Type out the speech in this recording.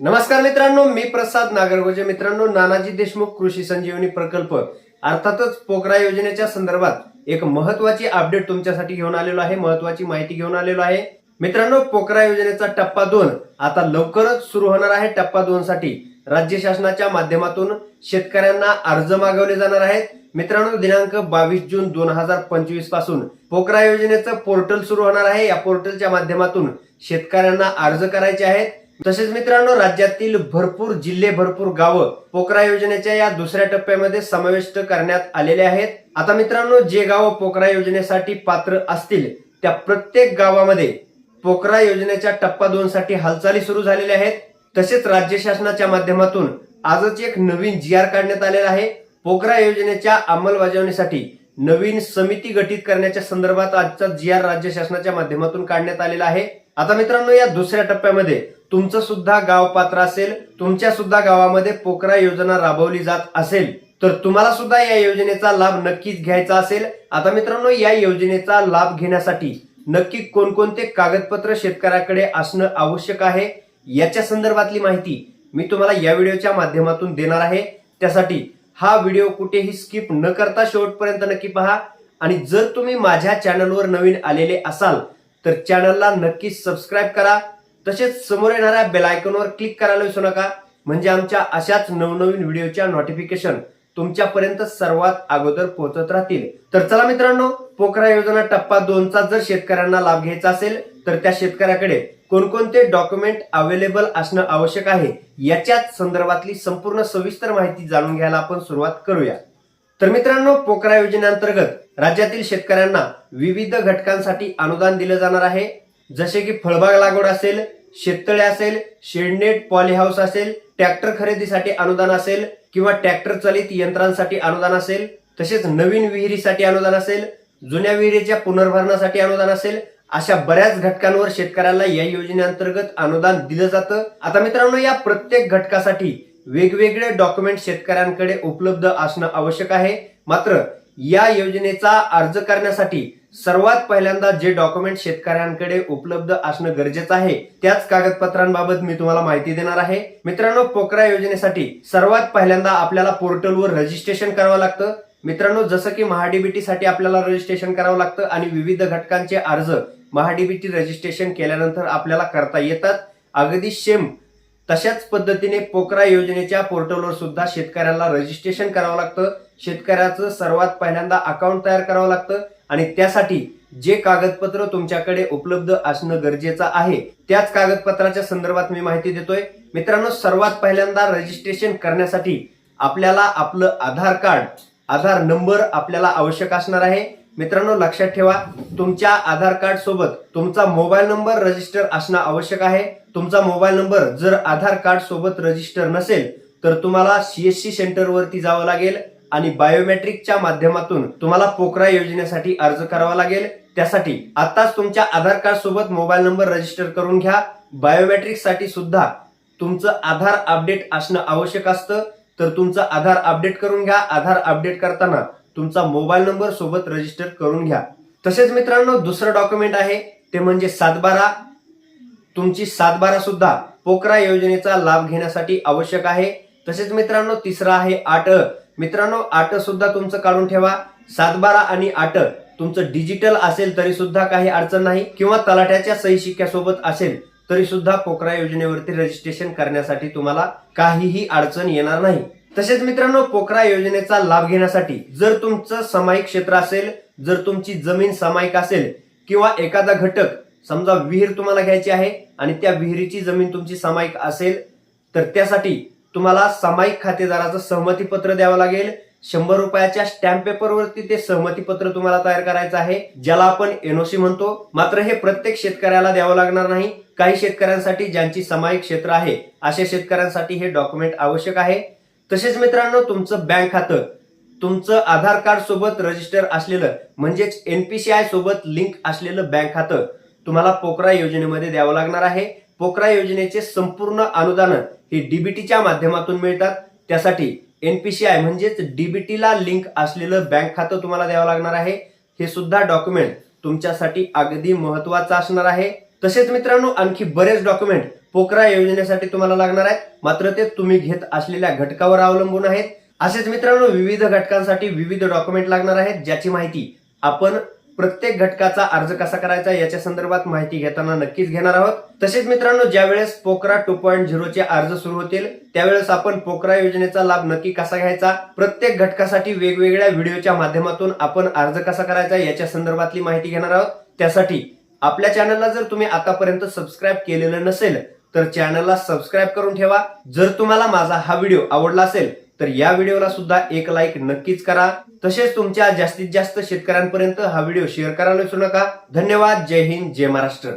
नमस्कार मित्रांनो मी प्रसाद नागरगोजे. मित्रांनो नानाजी देशमुख कृषी संजीवनी प्रकल्प अर्थातच पोकरा योजनेच्या संदर्भात एक महत्वाची अपडेट तुमच्यासाठी घेऊन आलेलो आहे महत्वाची माहिती घेऊन आलेलो आहे. मित्रांनो पोकरा योजनेचा टप्पा दोन आता लवकरच सुरू होणार आहे. टप्पा दोन साठी राज्य शासनाच्या माध्यमातून शेतकऱ्यांना अर्ज मागवले जाणार आहेत. मित्रांनो दिनांक बावीस जून दोन हजार पंचवीसपासून पोकरा योजनेचं पोर्टल सुरू होणार आहे. या पोर्टलच्या माध्यमातून शेतकऱ्यांना अर्ज करायचे आहेत. तसेच मित्रांनो राज्यातील भरपूर जिल्हे भरपूर गावं पोकरा योजनेच्या या दुसऱ्या टप्प्यामध्ये समाविष्ट करण्यात आलेले आहेत. आता मित्रांनो जे गावं पोकरा योजनेसाठी पात्र असतील त्या प्रत्येक गावामध्ये पोकरा योजनेच्या टप्पा दोन साठी हालचाली सुरू झालेल्या आहेत. तसेच राज्य शासनाच्या माध्यमातून आजच एक नवीन जी आर काढण्यात आलेला आहे. पोकरा योजनेच्या अंमलबजावणीसाठी नवीन समिती गठीत करण्याच्या संदर्भात आजचा जी आर राज्य शासनाच्या माध्यमातून काढण्यात आलेला आहे. आता मित्रांनो या दुसऱ्या टप्प्यामध्ये तुमचं सुद्धा गाव पात्र असेल तुमच्या सुद्धा गावामध्ये पोकरा योजना राबवली जात असेल तर तुम्हाला सुद्धा या योजनेचा लाभ नक्कीच घ्यायचा असेल. आता मित्रांनो या योजनेचा लाभ घेण्यासाठी नक्की कोणकोणते कागदपत्र शेतकऱ्याकडे असणं आवश्यक आहे याच्या संदर्भातली माहिती मी तुम्हाला या व्हिडिओच्या माध्यमातून देणार आहे. त्यासाठी हा व्हिडिओ कुठेही स्किप न करता शेवटपर्यंत नक्की पहा. आणि जर तुम्ही माझ्या चॅनलवर नवीन आलेले असाल तर चॅनलला नक्की सबस्क्राईब करा. तसेच समोर येणाऱ्या बेल आयकॉनवर क्लिक करायला विसरू नका. म्हणजे आमच्या अशाच नवनवीन व्हिडिओच्या नोटिफिकेशन तुमच्यापर्यंत सर्वात अगोदर पोहोचत राहतील. तर चला मित्रांनो पोखरा योजना टप्पा दोनचा जर शेतकऱ्यांना लाभ घ्यायचा असेल तर त्या शेतकऱ्याकडे कोणकोणते डॉक्युमेंट अवेलेबल असणं आवश्यक आहे याच्याच संदर्भातली संपूर्ण सविस्तर माहिती जाणून घ्यायला आपण सुरुवात करूया. तर मित्रांनो पोकरा योजनेअंतर्गत राज्यातील शेतकऱ्यांना विविध घटकांसाठी अनुदान दिलं जाणार आहे. जसे की फळबाग लागवड असेल शेततळे असेल शेडनेट पॉलीहाऊस असेल ट्रॅक्टर खरेदीसाठी अनुदान असेल किंवा ट्रॅक्टर चालित यंत्रांसाठी अनुदान असेल तसेच नवीन विहिरीसाठी अनुदान असेल जुन्या विहिरीच्या पुनर्भरणासाठी अनुदान असेल अशा बऱ्याच घटकांवर शेतकऱ्याला या योजनेअंतर्गत अनुदान दिलं जातं. आता मित्रांनो या प्रत्येक घटकासाठी वेगवेगळे डॉक्युमेंट शेतकऱ्यांकडे उपलब्ध असणं आवश्यक आहे. मात्र या योजनेचा अर्ज करण्यासाठी सर्वात पहिल्यांदा जे डॉक्युमेंट शेतकऱ्यांकडे उपलब्ध असणं गरजेचं आहे त्याच कागदपत्रांबाबत मी तुम्हाला माहिती देणार आहे. मित्रांनो पोकरा योजनेसाठी सर्वात पहिल्यांदा आपल्याला पोर्टलवर रजिस्ट्रेशन करावं लागतं. मित्रांनो जसं की महाडीबीटी साठी आपल्याला रजिस्ट्रेशन करावं लागतं आणि विविध घटकांचे अर्ज महाडीबीटी रजिस्ट्रेशन केल्यानंतर आपल्याला करता येतात. अगदी सेम तशाच पद्धतीने पोकरा योजनेच्या पोर्टलवर सुद्धा शेतकऱ्याला रजिस्ट्रेशन करावं लागतं. शेतकऱ्याचं सर्वात पहिल्यांदा अकाउंट तयार करावं लागतं आणि त्यासाठी जे कागदपत्र तुमच्याकडे उपलब्ध असणं गरजेचं आहे त्याच कागदपत्राच्या संदर्भात मी माहिती देतोय. मित्रांनो सर्वात पहिल्यांदा रजिस्ट्रेशन करण्यासाठी आपल्याला आपलं आधार कार्ड आधार नंबर आपल्याला आवश्यक असणार आहे. मित्रांनो लक्षात ठेवा तुमच्या आधार कार्ड सोबत तुमचा मोबाईल नंबर रजिस्टर असणं आवश्यक आहे. तुमचा मोबाईल नंबर जर आधार कार्ड सोबत रजिस्टर नसेल तर तुम्हाला सीएससी सेंटरवरती जावं लागेल आणि बायोमेट्रिकच्या माध्यमातून तुम्हाला पोकरा योजनेसाठी अर्ज करावा लागेल. त्यासाठी आताच तुमच्या आधार कार्ड सोबत मोबाईल नंबर रजिस्टर करून घ्या. बायोमेट्रिकसाठी सुद्धा तुमचं आधार अपडेट असणं आवश्यक असतं. तर तुमचं आधार अपडेट करून घ्या. आधार अपडेट करताना तुमचा मोबाईल नंबर सोबत रजिस्टर करून घ्या. तसेच मित्रांनो दुसरं डॉक्युमेंट आहे ते म्हणजे सातबारा. तुमची सातबारा सुद्धा पोकरा योजनेचा लाभ घेण्यासाठी आवश्यक आहे. तसेच मित्रांनो तिसरा आहे आट. मित्रांनो आट सुद्धा तुमचं काढून ठेवा. सातबारा आणि आट तुमचं डिजिटल असेल तरी सुद्धा काही अडचण नाही. किंवा तलाठ्याच्या सही शिक्क्यासोबत असेल तरी सुद्धा पोकरा योजनेवरती रजिस्ट्रेशन करण्यासाठी तुम्हाला काहीही अडचण येणार नाही. तसेच मित्रांनो पोखरा योजनेचा लाभ घेण्यासाठी जर तुमचं सामायिक क्षेत्र असेल जर तुमची जमीन सामायिक असेल किंवा एखादा घटक समजा विहीर तुम्हाला घ्यायची आहे आणि त्या विहिरीची जमीन तुमची सामायिक असेल तर त्यासाठी तुम्हाला सामायिक खातेदाराचं सहमती पत्र द्यावं लागेल. शंभर रुपयाच्या स्टॅम्प पेपरवरती ते सहमती पत्र तुम्हाला तयार करायचं आहे ज्याला आपण एनओसी म्हणतो. मात्र हे प्रत्येक शेतकऱ्याला द्यावं लागणार नाही. काही शेतकऱ्यांसाठी ज्यांची सामायिक क्षेत्र आहे अशा शेतकऱ्यांसाठी हे डॉक्युमेंट आवश्यक आहे. तसेच मित्रांनो तुमचं बँक खातं तुमचं आधार कार्ड सोबत रजिस्टर असलेलं म्हणजेच एनपीसीआय सोबत लिंक असलेलं बँक खातं तुम्हाला पोकरा योजनेमध्ये द्यावं लागणार आहे. पोकरा योजनेचे संपूर्ण अनुदान हे डीबीटीच्या माध्यमातून मिळतात. त्यासाठी एनपीसीआय म्हणजेच डीबीटीला लिंक असलेलं बँक खातं तुम्हाला द्यावं लागणार आहे. हे सुद्धा डॉक्युमेंट तुमच्यासाठी अगदी महत्वाचं असणार आहे. तसेच मित्रांनो आणखी बरेच डॉक्युमेंट पोकरा योजनेसाठी तुम्हाला लागणार आहे. मात्र ते तुम्ही घेत असलेल्या घटकावर अवलंबून आहेत. असेच मित्रांनो विविध घटकांसाठी विविध डॉक्युमेंट लागणार आहेत ज्याची माहिती आपण प्रत्येक घटकाचा अर्ज कसा करायचा याच्या संदर्भात माहिती घेताना नक्कीच घेणार आहोत. तसेच मित्रांनो ज्यावेळेस पोकरा टू पॉईंट झिरोचे अर्ज सुरू होतील त्यावेळेस आपण पोकरा योजनेचा लाभ नक्की कसा घ्यायचा प्रत्येक घटकासाठी वेगवेगळ्या व्हिडिओच्या माध्यमातून आपण अर्ज कसा करायचा याच्या संदर्भातली माहिती घेणार आहोत. त्यासाठी आपल्या चॅनलला जर तुम्ही आतापर्यंत सबस्क्राईब केलेलं नसेल तर चॅनलला सबस्क्राईब करून ठेवा. जर तुम्हाला माझा हा व्हिडिओ आवडला असेल तर या व्हिडिओला सुद्धा एक लाईक नक्कीच करा. तसेच तुमच्या जास्तीत जास्त शेतकऱ्यांपर्यंत हा व्हिडिओ शेअर करायला विसरू नका. धन्यवाद. जय हिंद. जय महाराष्ट्र.